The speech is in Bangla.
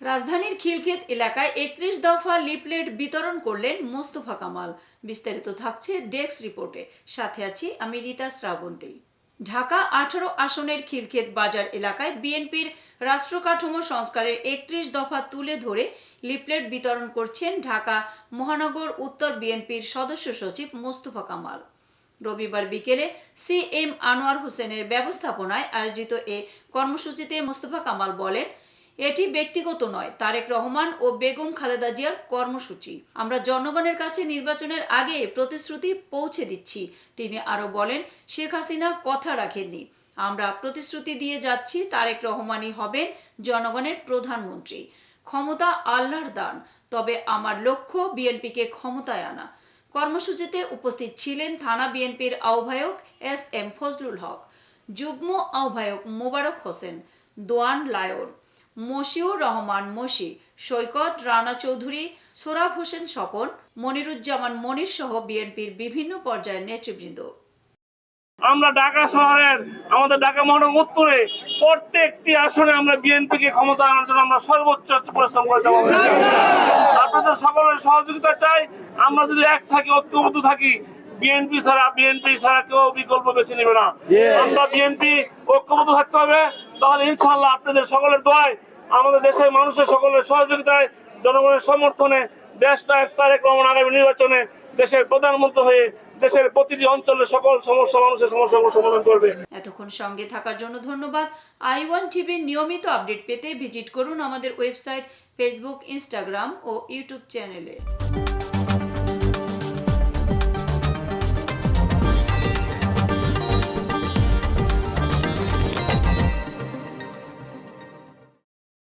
রাজধানীর খিলক্ষেত এলাকায় একত্রিশ দফা লিফলেট বিতরণ করলেন মোস্তফা কামাল। বিস্তারিত থাকছে ডেস্ক রিপোর্টে। সাথে আছি আমি রীতা শ্রাবন্তী। ঢাকা আঠারো আসনের খিলক্ষেত বাজার এলাকায় বিএনপির রাষ্ট্রকাঠামো সংস্কারের একত্রিশ দফা তুলে ধরে লিফলেট বিতরণ করছেন ঢাকা মহানগর উত্তর বিএনপির সদস্য সচিব মোস্তফা কামাল। রবিবার বিকেলে সি এম আনোয়ার হোসেনের ব্যবস্থাপনায় আয়োজিত এ কর্মসূচিতে মোস্তফা কামাল বলেন এটি ব্যক্তিগত নয়, তারেক রহমান ও বেগম খালেদা জিয়ার কর্মসূচি। আমরা জনগণের কাছে নির্বাচনের আগে প্রতিশ্রুতি পৌঁছে দিচ্ছি। তিনি আরও বলেন, শেখ হাসিনা কথা রাখেননি। আমরা প্রতিশ্রুতি দিয়ে যাচ্ছি, তারেক রহমানই হবেন জনগণের প্রধানমন্ত্রী। ক্ষমতা আল্লাহর দান, তবে আমার লক্ষ্য বিএনপিকে ক্ষমতায় আনা। কর্মসূচিতে উপস্থিত ছিলেন থানা বিএনপির আহ্বায়ক এস এম ফজলুল হক, যুগ্ম আহ্বায়ক মোবারক হোসেন, দোয়ান লায়ন মশিউর রহমান মশি সৈকত রানা চৌধুরী সোরাব হোসেন স্বপন মনিরুজ্জামান মনির সহ বিএনপির বিভিন্ন পর্যায়ের নেতৃবৃন্দ। আমরা ঢাকা শহরের আমাদের ঢাকা মহানগর উত্তরে প্রত্যেকটি আসনে আমরা বিএনপি কে ক্ষমতা আনার জন্য আমরা সর্বোচ্চ পরিশ্রম করে যাব। আপনাদের সকলের সহযোগিতা চাই। আমরা যদি এক থাকি ঐক্যবদ্ধ থাকি বিএনপি ছাড়া বিএনপি ছাড়া কেউ বিকল্প বেছে নেবে না। আমরা বিএনপি ঐক্যবদ্ধ থাকতে হবে। তাহলে ইনশাল্লাহ আপনাদের সকলের দোয়ায় আমাদের দেশের মানুষের সকলের সহযোগিতায় জনগণের সমর্থনে দেশটা তারেক রহমান আগামী নির্বাচনে দেশের প্রধানমন্ত্রী হয়ে দেশের প্রতিটি অঞ্চলের সকল সমস্যা মানুষের সমস্যাগুলো সমাধান করবে। এতক্ষণ সঙ্গে থাকার জন্য ধন্যবাদ। আই ওয়ান টিভির নিয়মিত আপডেট পেতে ভিজিট করুন আমাদের ওয়েবসাইট ফেসবুক ইনস্টাগ্রাম ও ইউটিউব চ্যানেলে